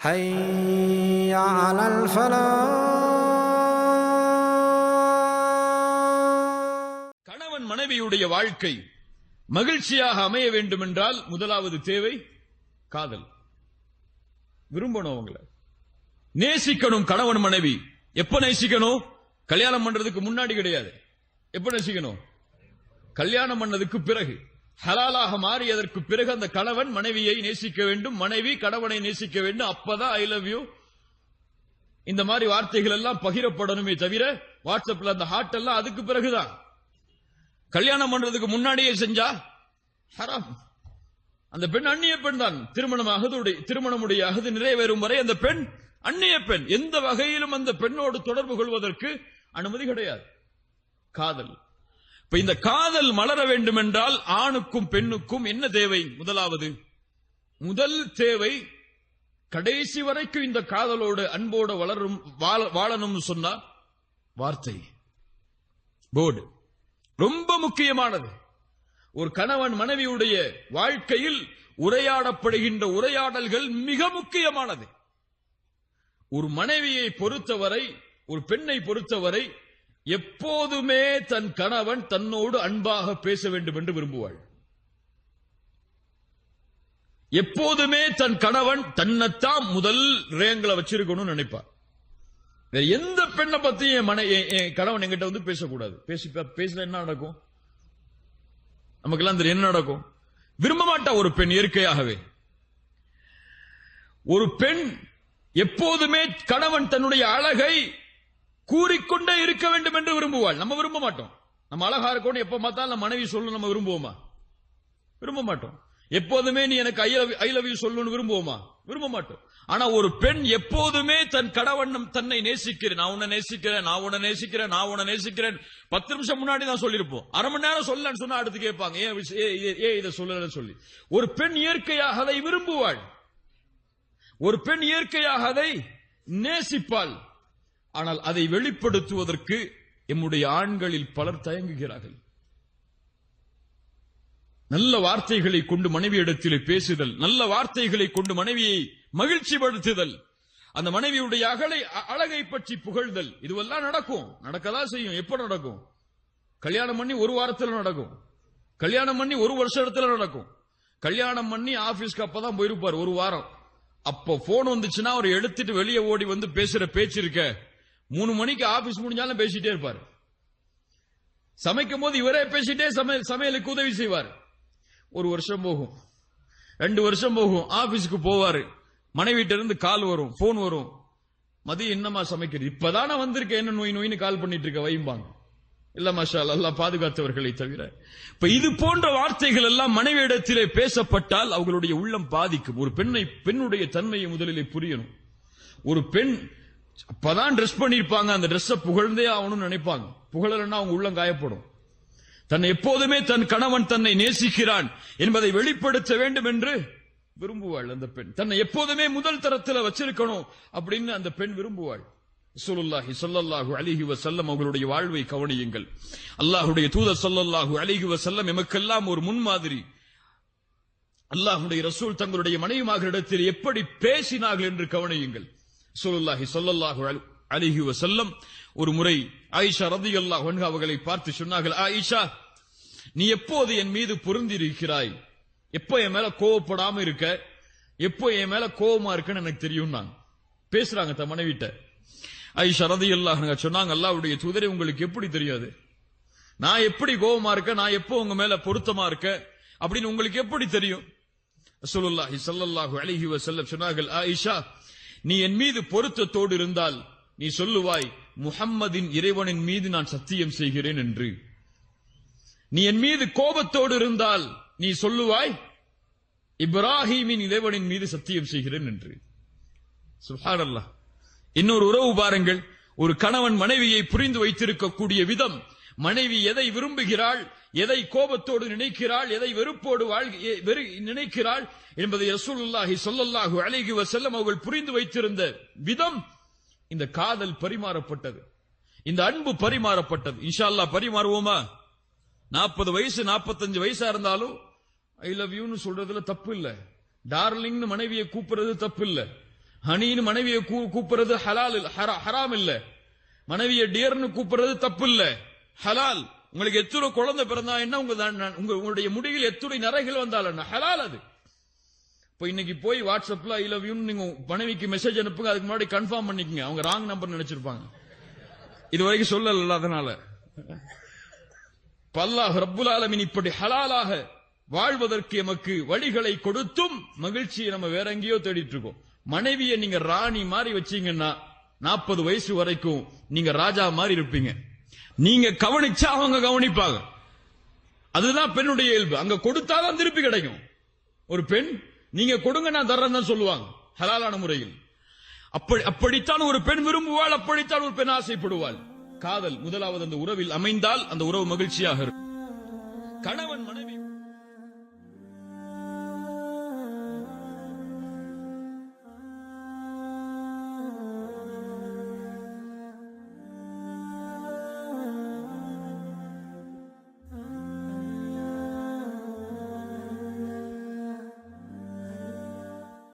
حي على الفلاح கணவன் மனைவியுடைய வாழ்க்கை மகிழ்ச்சியாக அமைய வேண்டும் என்றால் முதலாவது தேவை காதல் விரும்பணும் அவங்கள நேசிக்கணும் கணவன் மனைவி எப்ப நேசிக்கணும் கல்யாணம் பண்றதுக்கு முன்னாடி கிடையாது எப்ப நேசிக்கணும் கல்யாணம் பண்ணதுக்கு பிறகு ஹலாலாக மாறியதற்கு பிறகு அந்த கணவன் மனைவியை நேசிக்க வேண்டும் மனைவி கணவனை நேசிக்க வேண்டும். அப்பதான் ஐ லவ் யூ இந்த மாதிரி வார்த்தைகள் எல்லாம் பகிரப்படணுமே தவிர வாட்ஸ்அப்ல அந்த ஹார்ட் எல்லாம் அதுக்கு பிறகுதான். கல்யாணம் பண்றதுக்கு முன்னாடியே செஞ்சா ஹராம். அந்த பெண் அந்நிய பெண் தான். திருமணம் அகதுடைய திருமணமுடைய அகது நிறைவேறும் வரை அந்த பெண் அந்நிய பெண். எந்த வகையிலும் அந்த பெண்ணோடு தொடர்பு கொள்வதற்கு அனுமதி கிடையாது. காதல். இப்ப இந்த காதல் மலர வேண்டும் என்றால் ஆணுக்கும் பெண்ணுக்கும் என்ன தேவை? முதலாவது முதல் தேவை கடைசி வரைக்கும் இந்த காதலோடு அன்போடு வளரும் வாழ- வாழணும்னு சொன்னா வார்த்தை போர்டு ரொம்ப முக்கியமானது. ஒரு கணவன் மனைவியுடைய வாழ்க்கையில் உரையாடப்படுகின்ற உரையாடல்கள் மிக முக்கியமானது. ஒரு மனைவியை பொறுத்தவரை ஒரு பெண்ணை பொறுத்தவரை எப்போதுமே தன் கணவன் தன்னோடு அன்பாக பேச வேண்டும் என்று விரும்புவாள். எப்போதுமே தன் கணவன் தன்னைத்தான் முதல் ரேங்கில வச்சிருக்கணும்னு நினைப்பார். எந்த பெண்ணை பத்தியும் என் மனை என் கணவன் என்கிட்ட வந்து பேசக்கூடாது. பேசி பேசல என்ன நடக்கும்? நமக்கெல்லாம் தெரியும் என்ன நடக்கும்? விரும்ப மாட்டா ஒரு பெண் இயற்கையாகவே. ஒரு பெண் எப்போதுமே கணவன் தன்னுடைய அழகை கூறிக்கொண்டே இருக்க வேண்டும் என்று விரும்புவாள். நம்ம விரும்ப மாட்டோம். நம்ம அழகா இருக்கணும் எப்ப பார்த்தாலும் நம்ம மனைவி சொல்லணும் நம்ம விரும்புவோமா? விரும்ப மாட்டோம். எப்போதுமே நீ எனக்கு ஐ லவ் யூ சொல்லணும்னு விரும்புவோமா? விரும்ப மாட்டோம். ஆனா ஒரு பெண் எப்போதுமே தன் கடவண்ணம் தன்னை நேசிக்கிறேன் நான் உன்னை நேசிக்கிறேன் நான் உன்னை நேசிக்கிறேன் நான் உன்னை நேசிக்கிறேன் பத்து நிமிஷம் முன்னாடி தான் சொல்லிருப்போம் அரை மணி நேரம் சொல்லலன்னு சொன்னா அடுத்து கேட்பாங்க ஏன் ஏ- ஏ- ஏன் இதை சொல்லலன்னு சொல்லி? ஒரு பெண் இயற்கையாக அதை விரும்புவாள். ஒரு பெண் இயற்கையாக அதை நேசிப்பாள். ஆனால் அதை வெளிப்படுத்துவதற்கு எம்முடைய ஆண்களில் பலர் தயங்குகிறார்கள். நல்ல வார்த்தைகளை கொண்டு மனைவி இடத்திலே பேசுதல் நல்ல வார்த்தைகளை கொண்டு மனைவியை மகிழ்ச்சிப்படுத்துதல் அந்த மனைவியுடைய அகலை அழகை பற்றி புகழ்தல் இதுவெல்லாம் நடக்கும். நடக்கதான் செய்யும். எப்ப நடக்கும்? கல்யாணம் பண்ணி ஒரு வாரத்தில் நடக்கும். கல்யாணம் பண்ணி ஒரு வருஷத்துல நடக்கும். கல்யாணம் பண்ணி ஆபீஸ்க்கு அப்பதான் போயிருப்பார் ஒரு வாரம். அப்போ போன் வந்துச்சுன்னா அவர் எடுத்துட்டு வெளியே ஓடி வந்து பேசுற பேச்சு இருக்க. மூணு மணிக்கு ஆபீஸ் முடிஞ்சாலும் பேசிட்டே இருப்பார். சமைக்கும் போது இவரே பேசிட்டே சமையல் சமையலுக்கு உதவி செய்வார். ஒரு வருஷம் போகும். ரெண்டு வருஷம் போகும். ஆபீஸ்க்கு போவாரு. மனைவிட்ட இருந்து கால் வரும். போன் வரும். மதியம் என்னமா சமைக்கிறது இப்பதானே வந்திருக்க. என்ன நோய் நோயின்னு கால் பண்ணிட்டு இருக்க? வைம்பாங்க. இல்ல மஷால் அல்லாஹ் பாதுகாத்தவர்களை தவிர. இப்ப இது போன்ற வார்த்தைகள் எல்லாம் மனைவியிடத்திலே பேசப்பட்டால் அவர்களுடைய உள்ளம் பாதிக்கும். ஒரு பெண்ணை பெண்ணுடைய தன்மையை முதலிலே புரியணும். ஒரு பெண் அப்பதான் ட்ரெஸ் பண்ணிருப்பாங்க. அந்த ட்ரெஸ்ஸ புகழ்ந்தே ஆகணும்னு நினைப்பாங்க. புகழலன்னா அவங்க உள்ளம் காயப்படும். தன்னை எப்போதுமே தன் கணவன் தன்னை நேசிக்கிறான் என்பதை வெளிப்படுத்த வேண்டும் என்று விரும்புவாள் அந்த பெண். தன்னை எப்போதுமே முதல் தரத்துல வச்சிருக்கணும் அப்படின்னு அந்த பெண் விரும்புவாள். சொல்லுல்லாஹி சொல்லல்லாஹு அலிஹி வசல்லம் அவர்களுடைய வாழ்வை கவனியுங்கள். அல்லாஹுடைய தூதர் சொல்லல்லாஹு அலிஹி வசல்லம் எமக்கெல்லாம் ஒரு முன்மாதிரி. அல்லாஹுடைய ரசூல் தங்களுடைய மனைவிமார்களிடத்தில் எப்படி பேசினார்கள் என்று கவனியுங்கள். ரசூலுல்லாஹி சொல்லல்லாஹு அலை- அலைஹி ஒரு முறை ஆயிஷா ரதி அல்லாஹ் அவர்களை பார்த்து சொன்னார்கள் ஆயிஷா நீ எப்போது என் மீது பொருந்திருக்கிறாய்? எப்போ என் மேல கோவப்படாம இருக்க? எப்போ என் மேல கோவமா இருக்கன்னு எனக்கு தெரியும் நான் பேசுறாங்க தன் மனைவிட்ட. ஐஷா ரதி அல்லாஹ் சொன்னாங்க அல்லாவுடைய தூதரே உங்களுக்கு எப்படி தெரியாது? நான் எப்படி கோவமா இருக்க? நான் எப்போ உங்க மேல பொருத்தமா இருக்க? அப்படின்னு உங்களுக்கு எப்படி தெரியும்? சொல்லுல்லாஹி ஸல்லல்லாஹு அலைஹி வஸல்லம் சொன்னார்கள் ஆயிஷா நீ என் மீது பொருத்தத்தோடு இருந்தால் நீ சொல்லுவாய் முகம்மதின் இறைவனின் மீது நான் சத்தியம் செய்கிறேன் என்று. நீ என் மீது கோபத்தோடு இருந்தால் நீ சொல்லுவாய் இப்ராஹிமின் இறைவனின் மீது சத்தியம் செய்கிறேன் என்று. சுப்ஹானல்லாஹ். இன்னொரு உறவு பாருங்கள். ஒரு கணவன் மனைவியை புரிந்து வைத்திருக்கக்கூடிய விதம் மனைவி எதை விரும்புகிறாள் எதை கோபத்தோடு நினைக்கிறாள் எதை வெறுப்போடு வெறு- நினைக்கிறாள் என்பதை ரசூலுல்லாஹி சொல்லல்லாஹு அழகி செல்லம் அவர்கள் புரிந்து வைத்திருந்த விதம் இந்த காதல் பரிமாறப்பட்டது. இந்த அன்பு பரிமாறப்பட்டது. இன்ஷா அல்லாஹ் பரிமாறுவோமா? நாற்பது வயசு நாற்பத்தஞ்சு வயசா இருந்தாலும் ஐ லவ் யூன்னு சொல்றதுல தப்பு இல்ல. டார்லிங்னு மனைவியை கூப்பிடுறது தப்பு இல்ல. ஹனின்னு மனைவியை கூ- கூப்பிடுறது ஹலால் ஹரா- ஹராம் இல்ல. மனைவியை டியர்னு கூப்பிடுறது தப்பு இல்ல. ஹலால். உங்களுக்கு எத்தனை குழந்தை பிறந்தா என்ன உங்க உங்களுடைய முடிவில் எத்துணை நரைகள் வந்தால் என்ன? ஹலால் அது. இப்போ இன்னைக்கு போய் வாட்ஸ்அப்ல ஐ லவ் யூன்னு நீங்க மனைவிக்கு மெசேஜ் அனுப்புங்க அதுக்கு முன்னாடி கன்ஃபார்ம் பண்ணிக்கங்க. அவங்க ராங் நம்பர் நினைச்சிருப்பாங்க. இது வரைக்கும் சொல்லல அதனால. பல்லாஹ் ரப்புல் ஆலமீன் இப்படி ஹலாலாக வாழ்வதற்கு எமக்கு வழிகளை கொடுத்தும் மகிழ்ச்சியை நம்ம வேற எங்கேயோ தேடிட்டு இருக்கோம். மனைவியை நீங்க ராணி மாதிரி வச்சீங்கன்னா நாற்பது வயசு வரைக்கும் நீங்க ராஜா மாதிரி இருப்பீங்க. நீங்க கவனிச்சா அவங்க கவனிப்பாங்க. அதுதான் பெண்ணுடைய இயல்பு. அங்க கொடுத்தாதான் திருப்பி கிடைக்கும். ஒரு பெண் நீங்க கொடுங்க நான் தர்றேன் தான் சொல்லுவாங்க ஹலாலான முறையில். அப்படி அப்படித்தான் ஒரு பெண் விரும்புவாள் அப்படித்தான் ஒரு பெண் ஆசைப்படுவாள். காதல் முதலாவது அந்த உறவில் அமைந்தால் அந்த உறவு மகிழ்ச்சியாக இருக்கும். கணவன் மனைவி